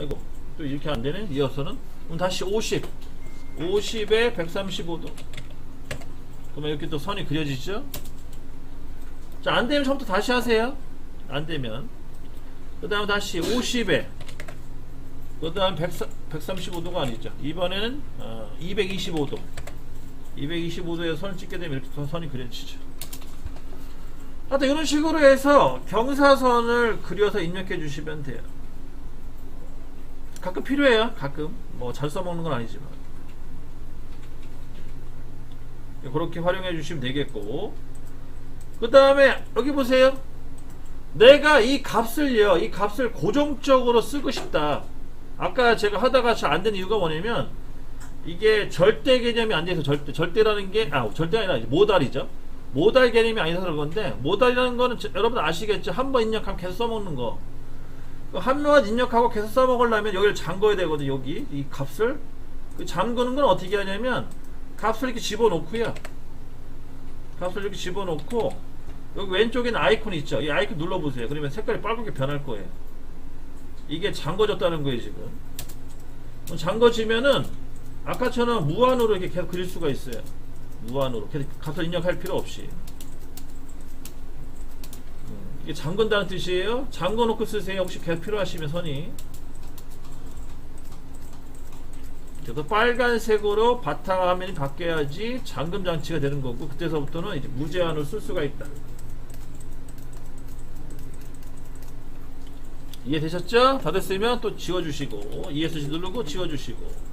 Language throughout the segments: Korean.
아이고 또 이렇게 안 되네? 이어서는? 그럼 다시 50 50에 135도. 그러면 이렇게 또 선이 그려지죠? 자 안되면 처음부터 다시 하세요. 안되면. 그 다음 다시 50에. 그 다음 135도가 아니죠. 이번에는 어, 225도. 225도에 선을 찍게 되면 이렇게 또 선이 그려지죠. 하여튼 이런 식으로 해서 경사선을 그려서 입력해 주시면 돼요 가끔 필요해요 가끔. 뭐잘 써먹는 건 아니지만. 그렇게 활용해 주시면 되겠고. 그 다음에 여기 보세요. 내가 이 값을요 이 값을 고정적으로 쓰고 싶다. 아까 제가 하다가 잘 안 된 이유가 뭐냐면 이게 절대 개념이 안 돼서 절대 절대라는 게 아 절대가 아니라 모달이죠. 모달 개념이 아니라서 그런 건데 모달이라는 거는 저- 여러분 아시겠죠? 한 번 입력하면 계속 써먹는 거 한번 입력하고 계속 써먹으려면 여기를 잠궈야 되거든 여기. 이 값을. 그 잠그는 건 어떻게 하냐면 값을 이렇게 집어넣고요. 값을 이렇게 집어넣고 여기 왼쪽에는 아이콘 있죠. 이 아이콘 눌러보세요. 그러면 색깔이 빨갛게 변할 거예요. 이게 잠궈졌다는 거예요 지금. 잠궈지면은 아까처럼 무한으로 이렇게 계속 그릴 수가 있어요. 무한으로. 계속 값을 입력할 필요 없이. 음, 이게 잠근다는 뜻이에요? 잠궈 놓고 쓰세요. 혹시 계속 필요하시면 선이 그래서 빨간색으로 바탕 화면이 바뀌어야지 잠금 장치가 되는 거고 그때서부터는 이제 무제한으로 쓸 수가 있다. 이해되셨죠? 다 됐으면 또 지워주시고 ESC 누르고 지워주시고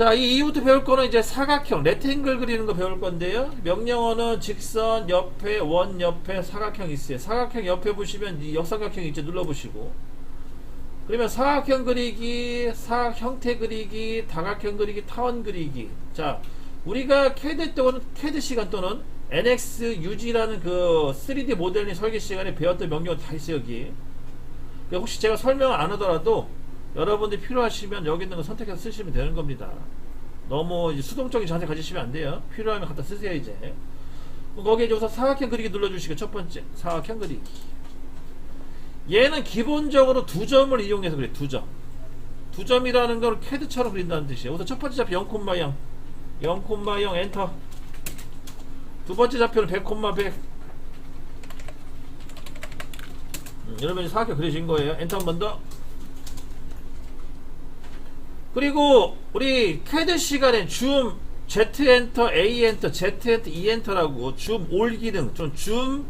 자, 이 이후부터 배울 거는 이제 사각형, 레탱글 그리는 거 배울 건데요. 명령어는 직선 옆에, 원 옆에 사각형 있어요. 사각형 옆에 보시면 이 역삼각형 있죠. 눌러보시고. 그러면 사각형 그리기, 사각 형태 그리기, 다각형 그리기, 타원 그리기. 자, 우리가 캐드 또는 캐드 시간 또는 NXUG라는 그 3D 모델링 설계 시간에 배웠던 명령어 다 있어요, 여기. 혹시 제가 설명을 안 하더라도 여러분들이 필요하시면 여기 있는 거 선택해서 쓰시면 되는 겁니다. 너무 수동적인 자세 가지시면 안 돼요. 필요하면 갖다 쓰세요, 이제. 거기에 이제 우선 사각형 그리기 눌러주시고, 첫 번째. 사각형 그리기. 얘는 기본적으로 두 점을 이용해서 그래, 두 점. 두 점이라는 걸 캐드처럼 그린다는 뜻이에요. 우선 첫 번째 좌표 0,0, 0,0 엔터. 두 번째 좌표는 100, 100. 음, 여러분이 사각형 그리신 거예요. 엔터 한 번 더. 그리고 우리 캐드 시간에 줌 Z 엔터, A 엔터, Z 엔터, E 엔터라고 줌 올 기능, 좀줌